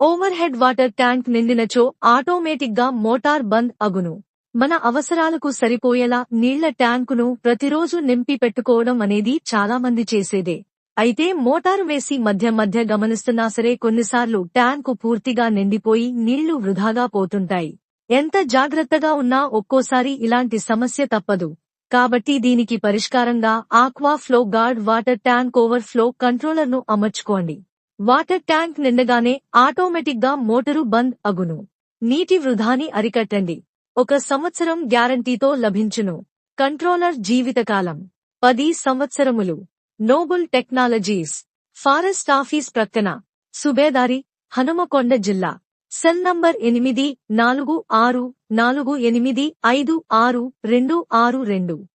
Over head water tank నిండినచో ఆటోమేటిక్గా motor బంద్ అగును. మన అవసరాలకు సరిపోయేలా నీళ్ళ ట్యాంకును ప్రతిరోజు నింపి పెట్టుకోవడం అనేది చాలా మంది చేసేదే. అయితే మోటారు వేసి మధ్య మధ్య గమనిస్తున్నా సరే కొన్నిసార్లు ట్యాంకు పూర్తిగా నిండిపోయి నీళ్ళు వృధాగా పోతుంటాయి. ఎంత జాగ్రత్తగా ఉన్నా ఒక్కోసారి ఇలాంటి సమస్య తప్పదు. కాబట్టి దీనికి పరిష్కారంగా aqua flow guard water tank overflow కంట్రోలర్ను అమర్చుకోండి. వాటర్ ట్యాంక్ నిండగానే ఆటోమేటిక్గా మోటరు బంద్ అగును. నీటి వృధాని అరికట్టండి. ఒక సంవత్సరం గ్యారంటీతో లభించును. కంట్రోలర్ జీవితకాలం. పది సంవత్సరములు. Nobel technologies. ఫారెస్ట్ ఆఫీస్ ప్రక్కన. సుబేదారి హనుమకొండ జిల్లా. సెల్ నంబర్ ఎనిమిది నాలుగు ఆరు నాలుగు ఎనిమిది ఐదు ఆరు రెండు ఆరు రెండు.